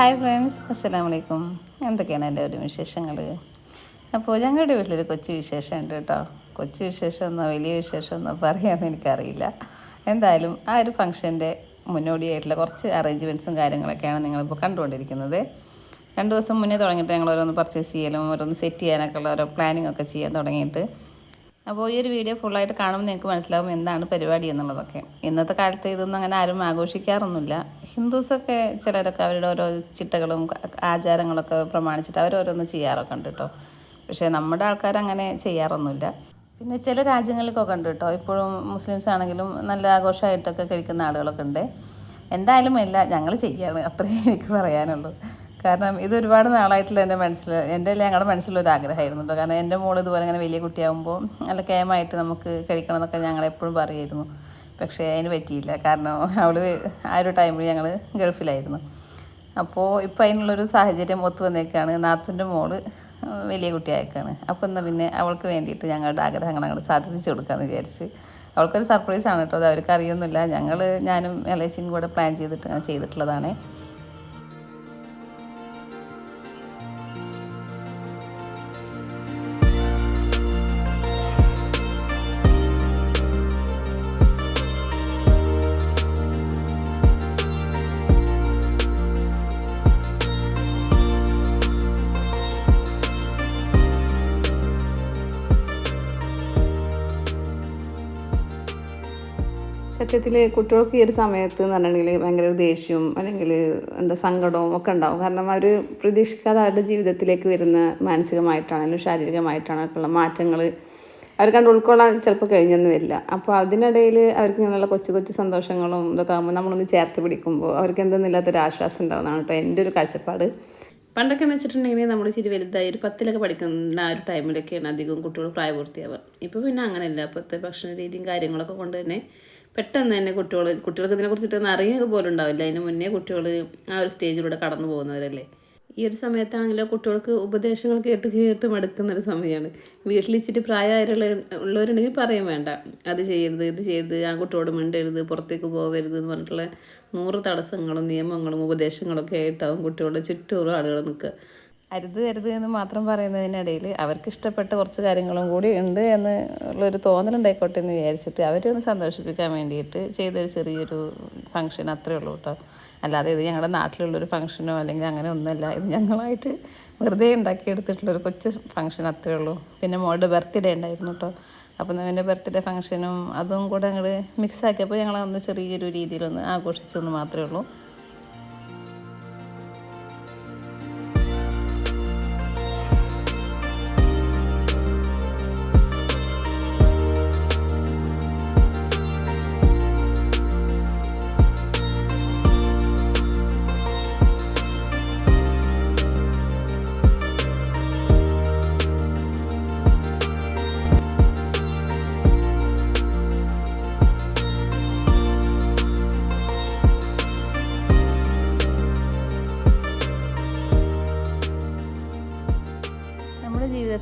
Hi friends അസ്സലാമു വലൈക്കും എന്തൊക്കെയാണ് എന്റെ ഒരു വിശേഷങ്ങൾ അപ്പോൾ ഞങ്ങളുടെ വീട്ടിലൊരു കൊച്ചു വിശേഷം ഉണ്ട് കേട്ടോ. കൊച്ചു വിശേഷമൊന്നോ വലിയ വിശേഷമൊന്നോ പറയാമെന്ന് എനിക്കറിയില്ല. എന്തായാലും ആ ഒരു ഫംഗ്ഷന്റെ മുന്നോടിയായിട്ടുള്ള കുറച്ച് അറേഞ്ച്മെന്റ്സും കാര്യങ്ങളൊക്കെയാണ് നിങ്ങളിപ്പോൾ കണ്ടുകൊണ്ടിരിക്കുന്നത്. രണ്ട് ദിവസം മുന്നേ തുടങ്ങിയിട്ട് ഞങ്ങൾ ഓരോന്ന് പർച്ചേസ് ചെയ്യലും ഓരോന്ന് സെറ്റ് ചെയ്യാനൊക്കെ ഉള്ള ഓരോ പ്ലാനിങ് ഒക്കെ ചെയ്യാൻ തുടങ്ങിയിട്ട്. അപ്പോൾ ഈ ഒരു വീഡിയോ ഫുള്ളായിട്ട് കാണുമ്പോൾ നിങ്ങൾക്ക് മനസ്സിലാവും എന്താണ് പരിപാടി എന്നുള്ളതൊക്കെ. ഇന്നത്തെ കാലത്ത് ഇതൊന്നും അങ്ങനെ ആരും ആഘോഷിക്കാറൊന്നുമില്ല. ഹിന്ദുസൊക്കെ ചിലരൊക്കെ അവരുടെ ഓരോ ചിട്ടകളും ആചാരങ്ങളൊക്കെ പ്രമാണിച്ചിട്ട് അവരോരോന്ന് ചെയ്യാറൊക്കെ ഉണ്ട് കേട്ടോ പക്ഷേ നമ്മുടെ ആൾക്കാർ അങ്ങനെ ചെയ്യാറൊന്നുമില്ല. പിന്നെ ചില രാജ്യങ്ങളിലൊക്കെ ഉണ്ട് കേട്ടോ ഇപ്പോഴും മുസ്ലിംസ് ആണെങ്കിലും നല്ല ആഘോഷമായിട്ടൊക്കെ കഴിക്കുന്ന ആളുകളൊക്കെ ഉണ്ട്. എന്തായാലും ഇല്ല ഞങ്ങൾ ചെയ്യാണ്. അത്രേ എനിക്ക് പറയാനുള്ളൂ. കാരണം ഇത് ഒരുപാട് നാളായിട്ടുള്ള എന്റെ മനസ്സിൽ എന്റെ അല്ലെ ഞങ്ങളുടെ മനസ്സിലൊരു ആഗ്രഹമായിരുന്നു കേട്ടോ കാരണം എന്റെ മോൾ ഇതുപോലെ ഇങ്ങനെ വലിയ കുട്ടിയാകുമ്പോൾ നല്ല കേമായിട്ട് നമുക്ക് കഴിക്കണം എന്നൊക്കെ ഞങ്ങളെപ്പോഴും പറയുമായിരുന്നു. പക്ഷേ അതിന് പറ്റിയില്ല. കാരണം അവൾ ആ ഒരു ടൈമിൽ ഞങ്ങൾ ഗൾഫിലായിരുന്നു. അപ്പോൾ ഇപ്പോൾ അതിനുള്ളൊരു സാഹചര്യം ഒത്തു വന്നേക്കാണ്. നാത്തൂന്റെ മോൾ വലിയ കുട്ടിയായേക്കാണ്. അപ്പോൾ എന്നാൽ പിന്നെ അവൾക്ക് വേണ്ടിയിട്ട് ഞങ്ങളുടെ ആഗ്രഹങ്ങൾ ഞങ്ങൾ സാധിപ്പിച്ചു കൊടുക്കാമെന്ന് വിചാരിച്ച് അവൾക്കൊരു സർപ്രൈസ് ആണ് കേട്ടോ അത് അവർക്ക് അറിയൊന്നുമില്ല. ഞങ്ങൾ ഞാനും ഇളയച്ചിയും കൂടെ പ്ലാൻ ചെയ്തിട്ട് ചെയ്തിട്ടുള്ളതാണ്. സത്യത്തിൽ കുട്ടികൾക്ക് ഈ ഒരു സമയത്ത് എന്ന് പറഞ്ഞിട്ടുണ്ടെങ്കിൽ ഭയങ്കര ഒരു ദേഷ്യവും അല്ലെങ്കിൽ എന്താ സങ്കടവും ഒക്കെ ഉണ്ടാവും. കാരണം അവർ പ്രതീക്ഷിക്കാതെ അവരുടെ ജീവിതത്തിലേക്ക് വരുന്ന മാനസികമായിട്ടാണെങ്കിലും ശാരീരികമായിട്ടാണെങ്കിലും ഉള്ള മാറ്റങ്ങൾ അവർ കണ്ട് ഉൾക്കൊള്ളാൻ ചിലപ്പോൾ കഴിഞ്ഞെന്ന് വരില്ല. അപ്പോൾ അതിനിടയിൽ അവർക്ക് ഇങ്ങനെയുള്ള കൊച്ചു കൊച്ചു സന്തോഷങ്ങളും ഇതൊക്കെ ആകുമ്പോൾ നമ്മളൊന്ന് ചേർത്ത് പിടിക്കുമ്പോൾ അവർക്ക് എന്തെന്നില്ലാത്തൊരു ആശ്വാസം ഉണ്ടാവുന്നതാണ് കേട്ടോ എന്റെ ഒരു കാഴ്ചപ്പാട്. പണ്ടൊക്കെ എന്ന് വെച്ചിട്ടുണ്ടെങ്കിൽ നമ്മൾ ഇച്ചിരി വലുതായി ഒരു പത്തിലൊക്കെ പഠിക്കുന്ന ആ ഒരു ടൈമിലൊക്കെയാണ് അധികം കുട്ടികൾ പ്രായപൂർത്തിയാവുക. ഇപ്പോൾ പിന്നെ അങ്ങനെയല്ല. ഇപ്പോഴത്തെ ഭക്ഷണ രീതിയും കാര്യങ്ങളൊക്കെ കൊണ്ട് തന്നെ പെട്ടെന്ന് തന്നെ കുട്ടികൾ കുട്ടികൾക്ക് ഇതിനെ കുറിച്ചിട്ടൊന്നും അറിയുക പോലും ഉണ്ടാവില്ല. അതിന് മുന്നേ കുട്ടികൾ ആ ഒരു സ്റ്റേജിലൂടെ കടന്നു പോകുന്നവരല്ലേ. ഈ ഒരു സമയത്താണെങ്കിലോ കുട്ടികൾക്ക് ഉപദേശങ്ങൾ കേട്ട് കേട്ട് മടുക്കുന്ന ഒരു സമയമാണ്. വീട്ടിൽ ഇച്ചിട്ട് പ്രായമായുള്ള ഉള്ളവരുണ്ടെങ്കിൽ പറയും വേണ്ട. അത് ചെയ്യരുത് ഇത് ചെയ്യരുത് ആ കുട്ടിയോട് മിണ്ടരുത് പുറത്തേക്ക് പോകരുത് എന്ന് പറഞ്ഞിട്ടുള്ള നൂറ് തടസ്സങ്ങളും നിയമങ്ങളും ഉപദേശങ്ങളൊക്കെ ആയിട്ടാവും കുട്ടികളുടെ ചുറ്റൂറും ആളുകൾ നിൽക്കുക. അരുത് അരുത് എന്ന് മാത്രം പറയുന്നതിനിടയിൽ അവർക്ക് ഇഷ്ടപ്പെട്ട കുറച്ച് കാര്യങ്ങളും കൂടി ഉണ്ട് എന്ന് ഉള്ളൊരു തോന്നലുണ്ടായിക്കോട്ടെ എന്ന് വിചാരിച്ചിട്ട് ഒന്ന് സന്തോഷിപ്പിക്കാൻ വേണ്ടിയിട്ട് ചെയ്തൊരു ചെറിയൊരു ഫംഗ്ഷൻ അത്രേ ഉള്ളൂ കേട്ടോ. അല്ലാതെ ഇത് ഞങ്ങളുടെ നാട്ടിലുള്ളൊരു ഫംഗ്ഷനോ അല്ലെങ്കിൽ അങ്ങനെ ഒന്നുമല്ല. ഇത് ഞങ്ങളായിട്ട് വെറുതെ ഉണ്ടാക്കിയെടുത്തിട്ടുള്ളൊരു കൊച്ചു ഫംഗ്ഷൻ അത്രേ ഉള്ളൂ. പിന്നെ മോളുടെ ബർത്ത്ഡേ ഉണ്ടായിരുന്നു കേട്ടോ. അപ്പം എന്റെ ബർത്ത്ഡേ ഫംഗ്ഷനും അതും കൂടെ ഞങ്ങൾ മിക്സാക്കിയപ്പോൾ ഞങ്ങളൊന്ന് ചെറിയൊരു രീതിയിലൊന്ന് ആഘോഷിച്ചെന്ന് മാത്രമേ ഉള്ളൂ.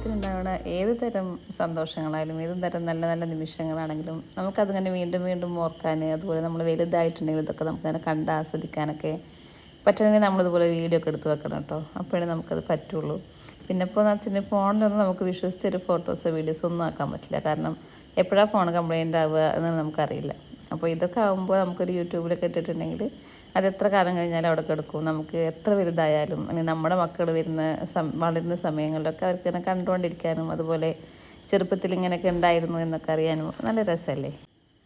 ഉണ്ടാവുന്ന ഏത് തരം സന്തോഷങ്ങളായാലും ഏത് തരം നല്ല നല്ല നിമിഷങ്ങളാണെങ്കിലും നമുക്കതിങ്ങനെ വീണ്ടും വീണ്ടും ഓർക്കാൻ അതുപോലെ നമ്മൾ വലുതായിട്ടുണ്ടെങ്കിൽ ഇതൊക്കെ നമുക്കങ്ങനെ കണ്ട് ആസ്വദിക്കാനൊക്കെ പറ്റണമെങ്കിൽ നമ്മളിതുപോലെ വീഡിയോ ഒക്കെ എടുത്ത് വെക്കണം കേട്ടോ. അപ്പോഴേ നമുക്കത് പറ്റുള്ളൂ. പിന്നെ ഇപ്പോൾ എന്ന് വെച്ചിട്ടുണ്ടെങ്കിൽ ഫോണിലൊന്നും നമുക്ക് വിശ്വസിച്ചൊരു ഫോട്ടോസോ വീഡിയോസോ ഒന്നും ആക്കാൻ പറ്റില്ല. കാരണം എപ്പോഴാണ് ഫോൺ കംപ്ലൈന്റ് ആവുക എന്ന് നമുക്കറിയില്ല. അപ്പോൾ ഇതൊക്കെ ആകുമ്പോൾ നമുക്കൊരു യൂട്യൂബിലൊക്കെ ഇട്ടിട്ടുണ്ടെങ്കിൽ അത് എത്ര കാലം കഴിഞ്ഞാലും അവിടെ കിടക്കും. നമുക്ക് എത്ര വലുതായാലും അല്ലെങ്കിൽ നമ്മുടെ മക്കൾ വരുന്ന വളരുന്ന സമയങ്ങളിലൊക്കെ അവർക്ക് ഇങ്ങനെ കണ്ടുകൊണ്ടിരിക്കാനും അതുപോലെ ചെറുപ്പത്തിൽ ഇങ്ങനെയൊക്കെ ഉണ്ടായിരുന്നു എന്നൊക്കെ അറിയാനും നല്ല രസമല്ലേ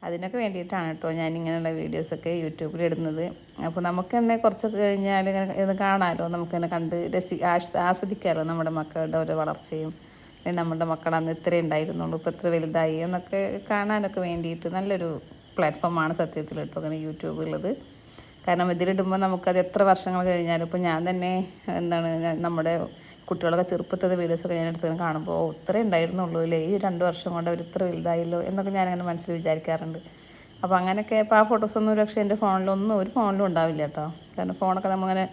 അതിനൊക്കെ വേണ്ടിയിട്ടാണ് കേട്ടോ ഞാൻ ഇങ്ങനെയുള്ള വീഡിയോസൊക്കെ യൂട്യൂബിൽ ഇടുന്നത്. അപ്പോൾ നമുക്ക് തന്നെ കുറച്ചൊക്കെ കഴിഞ്ഞാൽ ഇങ്ങനെ ഇത് കാണാമല്ലോ നമുക്ക് തന്നെ കണ്ട് രസി ആസ് ആസ്വദിക്കാമല്ലോ നമ്മുടെ മക്കളുടെ ഓരോ വളർച്ചയും? നമ്മുടെ മക്കൾ അന്ന് ഉണ്ടായിരുന്നുള്ളൂ ഇപ്പോൾ ഇത്ര വലുതായി എന്നൊക്കെ കാണാനൊക്കെ വേണ്ടിയിട്ട് നല്ലൊരു പ്ലാറ്റ്ഫോമാണ് സത്യത്തിൽ കേട്ടോ അങ്ങനെ യൂട്യൂബുള്ളത് കാരണം ഇതിലിടുമ്പോൾ നമുക്കത് എത്ര വർഷങ്ങൾ കഴിഞ്ഞാലും ഇപ്പോൾ ഞാൻ തന്നെ എന്താണ് നമ്മുടെ കുട്ടികളൊക്കെ ചെറുപ്പത്തെ വീഡിയോസൊക്കെ ഞാൻ എടുത്തു കാണുമ്പോൾ ഇത്രേ ഉണ്ടായിരുന്നുള്ളൂ അല്ലേ? ഈ രണ്ട് വർഷം കൊണ്ട് അവർ ഇത്ര വലുതായല്ലോ? എന്നൊക്കെ ഞാനങ്ങനെ മനസ്സിൽ വിചാരിക്കാറുണ്ട്. അപ്പോൾ അങ്ങനെയൊക്കെ ഇപ്പോൾ ആ ഫോട്ടോസൊന്നും പക്ഷേ എന്റെ ഫോണിലൊന്നും ഒരു ഫോണിലും ഉണ്ടാവില്ല കേട്ടോ. കാരണം ഫോണൊക്കെ നമ്മങ്ങനെ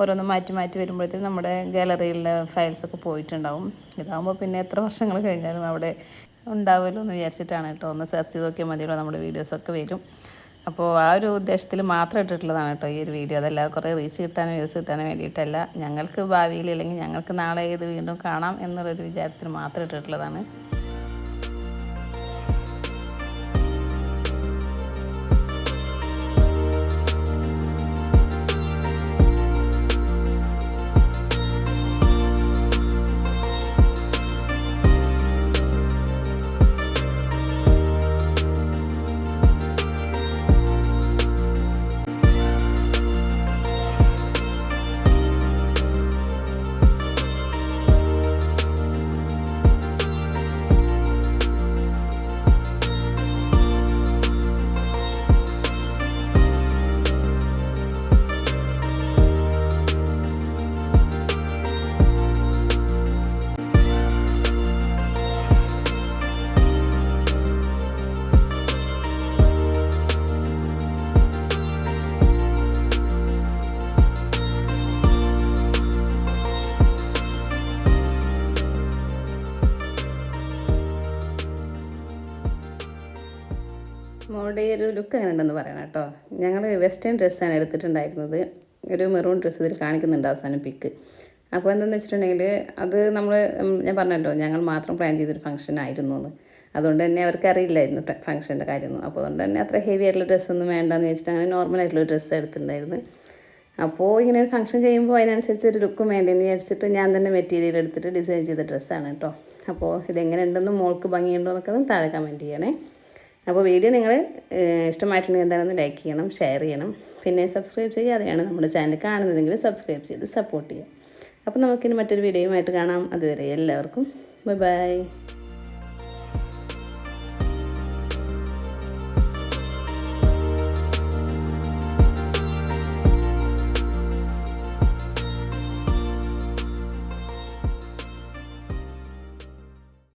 ഓരോന്ന് മാറ്റി മാറ്റി വരുമ്പോഴത്തേക്കും നമ്മുടെ ഗാലറിയിലെ ഫയൽസൊക്കെ പോയിട്ടുണ്ടാവും. ഇതാകുമ്പോൾ പിന്നെ എത്ര വർഷങ്ങൾ കഴിഞ്ഞാലും അവിടെ ഉണ്ടാവുമല്ലോ എന്ന് വിചാരിച്ചിട്ടാണ് കേട്ടോ. ഒന്ന് സെർച്ച് ചെയ്ത് നോക്കിയാൽ മതിയല്ലോ നമ്മുടെ വീഡിയോസൊക്കെ വരും. അപ്പോൾ ആ ഒരു ഉദ്ദേശത്തിൽ മാത്രം ഇട്ടിട്ടുള്ളതാണ് കേട്ടോ ഈ ഒരു വീഡിയോ അതല്ല കുറേ റീച്ച് കിട്ടാനും വ്യൂസ് കിട്ടാനും വേണ്ടിയിട്ടല്ല. ഞങ്ങൾക്ക് ഭാവിയിൽ അല്ലെങ്കിൽ ഞങ്ങൾക്ക് നാളെ ഇത് വീണ്ടും കാണാം എന്നുള്ളൊരു വിചാരത്തിൽ മാത്രം ഇട്ടിട്ടുള്ളതാണ്. ഈ ഒരു ലുക്ക് അങ്ങനെ ഉണ്ടെന്ന് പറയണം കേട്ടോ. ഞങ്ങൾ വെസ്റ്റേൺ ഡ്രസ്സാണ് എടുത്തിട്ടുണ്ടായിരുന്നത്. ഒരു മെറൂൺ ഡ്രസ്സ് ഇതിൽ കാണിക്കുന്നുണ്ട് അവസാനം പിക്ക് അപ്പോൾ എന്താണെന്ന് വെച്ചിട്ടുണ്ടെങ്കിൽ അത് നമ്മൾ ഞാൻ പറഞ്ഞല്ലോ ഞങ്ങൾ മാത്രം പ്ലാൻ ചെയ്തൊരു ഫംഗ്ഷൻ ആയിരുന്നു എന്ന് അതുകൊണ്ട് തന്നെ അവർക്ക് അറിയില്ലായിരുന്നു ഫംഗ്ഷന്റെ കാര്യമൊന്നും അപ്പോൾ അതുകൊണ്ട് തന്നെ അത്ര ഹെവി ആയിട്ടുള്ള ഡ്രസ്സൊന്നും വേണ്ടെന്ന് വെച്ചിട്ട് അങ്ങനെ നോർമൽ ആയിട്ടുള്ള ഡ്രസ്സ് എടുത്തിട്ടുണ്ടായിരുന്നു. അപ്പോൾ ഇങ്ങനെ ഒരു ഫംഗ്ഷൻ ചെയ്യുമ്പോൾ അതിനനുസരിച്ച് ഒരു ലുക്കും വേണ്ടെന്ന് വിചാരിച്ചിട്ട് ഞാൻ തന്നെ മെറ്റീരിയൽ എടുത്തിട്ട് ഡിസൈൻ ചെയ്ത ഡ്രസ്സാണ് കേട്ടോ. അപ്പോൾ ഇതെങ്ങനെ ഉണ്ടെന്നും മോൾക്ക് ഭംഗിയുണ്ടോ എന്നൊക്കെ താഴെ കമന്റ് ചെയ്യണേ. അപ്പോൾ വീഡിയോ നിങ്ങൾ ഇഷ്ടമായിട്ടുണ്ടെങ്കിൽ എന്താണെന്ന് ലൈക്ക് ചെയ്യണം ഷെയർ ചെയ്യണം. പിന്നെ സബ്സ്ക്രൈബ് ചെയ്യാതെയാണ് നമ്മുടെ ചാനൽ കാണുന്നതെങ്കിൽ സബ്സ്ക്രൈബ് ചെയ്ത് സപ്പോർട്ട് ചെയ്യുക. അപ്പോൾ നമുക്കിനി മറ്റൊരു വീഡിയോയുമായിട്ട് കാണാം. അതുവരെ എല്ലാവർക്കും ബൈ ബൈ